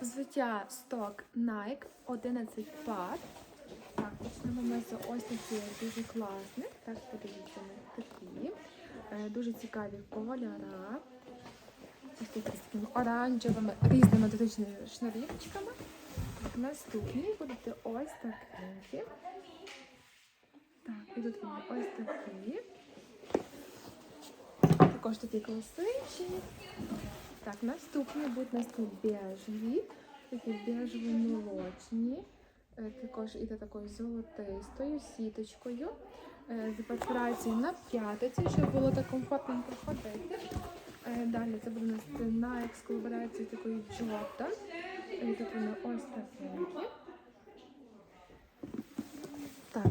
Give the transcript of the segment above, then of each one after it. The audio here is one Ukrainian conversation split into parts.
Взуття сток Nike 11 пар. Так, почнемо ми з ось таких дуже класних. Так, подивіться на такі. Е, Дуже цікаві кольори. Ось такі з такими оранжевими різними дотичними шнурівчиками. Наступні будуть ось такі. Так, ідуть вони ось такі. Також такі класичні. Так, наступні будуть у нас такі бежево-молочні. Е, Також іде такою золотистою сіточкою. Е, З перфорацією на п'ятиці, щоб було так комфортненько ходити. Е, Далі це буде у нас Nike з колаборацією такою Jordan. Е, Тут вони ось такі. Так.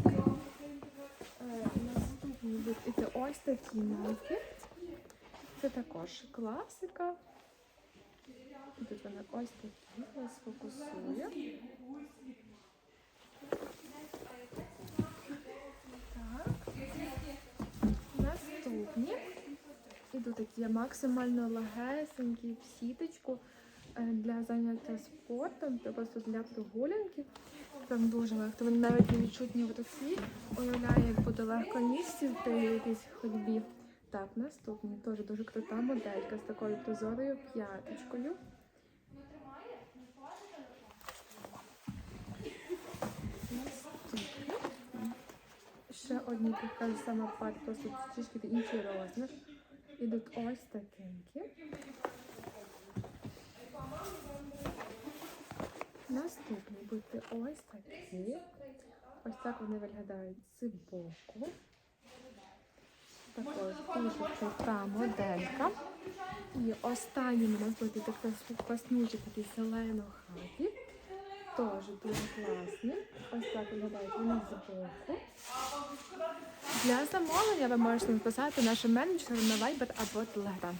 Наступні будуть ось такі Nike. Це також класика. Тут вони ось такі, ось фокусує. Так. Наступні. Ідуть такі максимально легесенькі в сіточку е, для заняття спортом, просто для прогулянки. Там дуже легко. Вони навіть не відчутні в руці. Уявляю, як буде легко місці при якійсь ходьбі. Так, наступні теж дуже крута моделька з такою прозорою п'яточкою. Ще одні така сама пар, просто трішки інший розмір. Ідуть ось такенькі. Наступні будуть ось такі. Ось так вони виглядають з боку. Також крута моделька. І останнім у нас буде така класнючі такий зелено хаті. Теж дуже класний. Ось так виглядає вони з боку. Для замовлення ви можете написати нашим менеджерам на Viber або Telegram.